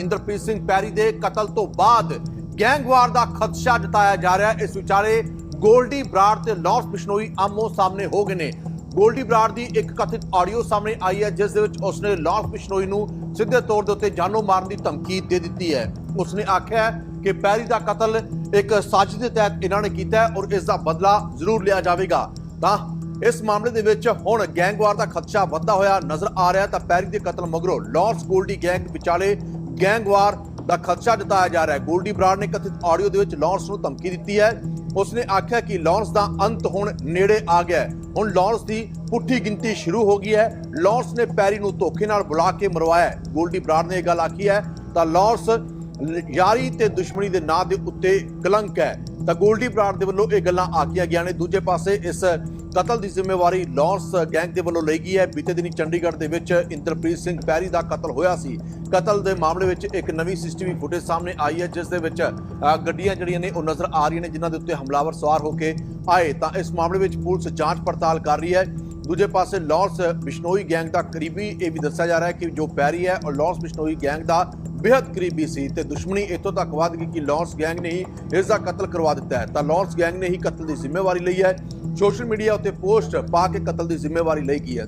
ਇੰਦਰਪ੍ਰੀਤ ਸਿੰਘ ਪੈਰੀ ਦੇ ਕਤਲ ਤੋਂ ਬਾਅਦ ਗੈਂਗਵਾਰ ਦਾ ਖਦਸ਼ਾ ਜਤਾਇਆ ਜਾ ਰਿਹਾ ਹੈ। ਇਸ ਵਿਚਾਲੇ ਗੋਲਡੀ ਬਰਾੜ ਤੇ ਲਾਰੈਂਸ ਬਿਸ਼ਨੋਈ ਆਮੋ ਸਾਹਮਣੇ ਹੋ ਗਏ ਨੇ। ਗੋਲਡੀ ਬਰਾੜ ਦੀ ਇੱਕ ਕਥਿਤ ਆਡੀਓ ਸਾਹਮਣੇ ਆਈ ਹੈ, ਜਿਸ ਦੇ ਵਿੱਚ ਉਸਨੇ ਲਾਰੈਂਸ ਬਿਸ਼ਨੋਈ ਨੂੰ ਸਿੱਧੇ ਤੌਰ ਦੇ ਉੱਤੇ ਜਾਨੋਂ ਮਾਰਨ ਦੀ ਧਮਕੀ ਦੇ ਦਿੱਤੀ ਹੈ। ਉਸਨੇ ਆਖਿਆ ਕਿ ਪੈਰੀ ਦਾ ਕਤਲ ਇੱਕ ਸਾਜ਼ਿਸ਼ ਦੇ ਤਹਿਤ ਇਹਨਾਂ ਨੇ ਕੀਤਾ ਹੈ ਔਰ ਇਸ ਦਾ ਬਦਲਾ ਜ਼ਰੂਰ ਲਿਆ ਜਾਵੇਗਾ। ਤਾਂ ਇਸ ਮਾਮਲੇ ਦੇ ਵਿੱਚ ਹੁਣ ਗੈਂਗਵਾਰ ਦਾ ਖਦਸ਼ਾ ਵੱਧਦਾ ਹੋਇਆ ਨਜ਼ਰ ਆ ਰਿਹਾ ਤਾਂ ਪੈਰੀ ਦੇ ਕਤਲ ਮਗਰੋਂ ਲਾਰੈਂਸ ਗੋਲਡੀ ਗੈਂਗ ਵਿਚਾਲੇ ਗੈਂਗਵਾਰ ਦਾ ਖਦਸ਼ਾ ਜਤਾਇਆ ਜਾ ਰਿਹਾ ਹੈ। ਗੋਲਡੀ ਬਰਾੜ ਨੇ ਕਥਿਤ ਆਡੀਓ ਦੇ ਵਿੱਚ ਲਾਰੈਂਸ ਨੂੰ ਧਮਕੀ ਦਿੱਤੀ ਹੈ। ਉਸਨੇ ਆਖਿਆ ਕਿ ਲਾਰੈਂਸ ਦਾ ਅੰਤ ਹੁਣ ਨੇੜੇ ਆ ਗਿਆ ਹੈ। ਹੁਣ ਲਾਰੈਂਸ ਦੀ ਪੁੱਠੀ ਗਿਣਤੀ ਸ਼ੁਰੂ ਹੋ ਗਈ ਹੈ। ਲਾਰੈਂਸ ਨੇ ਪੈਰੀ ਨੂੰ ਧੋਖੇ ਨਾਲ ਬੁਲਾ ਕੇ ਮਰਵਾਇਆ ਗੋਲਡੀ ਬਰਾੜ ਨੇ ਇਹ ਗੱਲ ਆਖੀ ਹੈ। ਤਾਂ ਲਾਰੈਂਸ ਯਾਰੀ ਤੇ ਦੁਸ਼ਮਣੀ ਦੇ ਨਾਂ ਦੇ ਉੱਤੇ ਕਲੰਕ ਹੈ। ਤਾਂ ਗੋਲਡੀ ਬਰਾੜ ਦੇ ਵੱਲੋਂ ਇਹ ਗੱਲਾਂ ਆਖੀਆਂ ਗਿਆ ਨੇ। ਦੂਜੇ ਪਾਸੇ ਇਸ ਕਤਲ ਦੀ ਜ਼ਿੰਮੇਵਾਰੀ ਲਾਰੈਂਸ ਗੈਂਗ ਦੇ ਵੱਲੋਂ ਲਈ ਗਈ ਹੈ। ਬੀਤੇ ਦਿਨੀ ਚੰਡੀਗੜ੍ਹ ਦੇ ਵਿੱਚ ਇੰਦਰਪ੍ਰੀਤ ਸਿੰਘ ਪੈਰੀ ਦਾ ਕਤਲ ਹੋਇਆ ਸੀ। ਕਤਲ ਦੇ ਮਾਮਲੇ ਵਿੱਚ ਇੱਕ ਨਵੀਂ ਸੀਸੀਟੀਵੀ ਫੁਟੇਜ ਸਾਹਮਣੇ ਆਈ ਹੈ, ਜਿਸ ਦੇ ਵਿੱਚ ਗੱਡੀਆਂ ਜਿਹੜੀਆਂ ਨੇ ਉਹ ਨਜ਼ਰ ਆ ਰਹੀਆਂ ਨੇ, ਜਿਨ੍ਹਾਂ ਦੇ ਉੱਤੇ ਹਮਲਾਵਰ ਸਵਾਰ ਹੋ ਕੇ ਆਏ। ਤਾਂ ਇਸ ਮਾਮਲੇ ਵਿੱਚ ਪੁਲਿਸ ਜਾਂਚ ਪੜਤਾਲ ਕਰ ਰਹੀ ਹੈ। ਦੂਜੇ ਪਾਸੇ ਲਾਰੈਂਸ ਬਿਸ਼ਨੋਈ ਗੈਂਗ ਦਾ ਕਰੀਬੀ ਇਹ ਵੀ ਦੱਸਿਆ ਜਾ ਰਿਹਾ ਹੈ ਕਿ ਜੋ ਪੈਰੀ ਹੈ, ਉਹ ਲਾਰੈਂਸ ਬਿਸ਼ਨੋਈ ਗੈਂਗ ਦਾ ਬੇहद ਕਰੀਬੀ ਸੀ ਤੇ ਦੁਸ਼ਮਣੀ ਇੱਥੋਂ ਤੱਕ ਵੱਧ ਗਈ ਕਿ ਲਾਰੈਂਸ ਗੈਂਗ ਨੇ ਹੀ ਇਸ ਦਾ ਕਤਲ ਕਰਵਾ ਦਿੱਤਾ ਹੈ। ਤਾਂ ਲਾਰੈਂਸ ਗੈਂਗ ਨੇ ਹੀ ਕਤਲ ਦੀ ਜ਼ਿੰਮੇਵਾਰੀ ਲਈ ਹੈ। ਸੋਸ਼ਲ ਮੀਡੀਆ ਉੱਤੇ ਪੋਸਟ ਪਾ ਕੇ ਕਤਲ ਦੀ ਜ਼ਿੰਮੇਵਾਰੀ ਲਈ ਗਈ ਹੈ।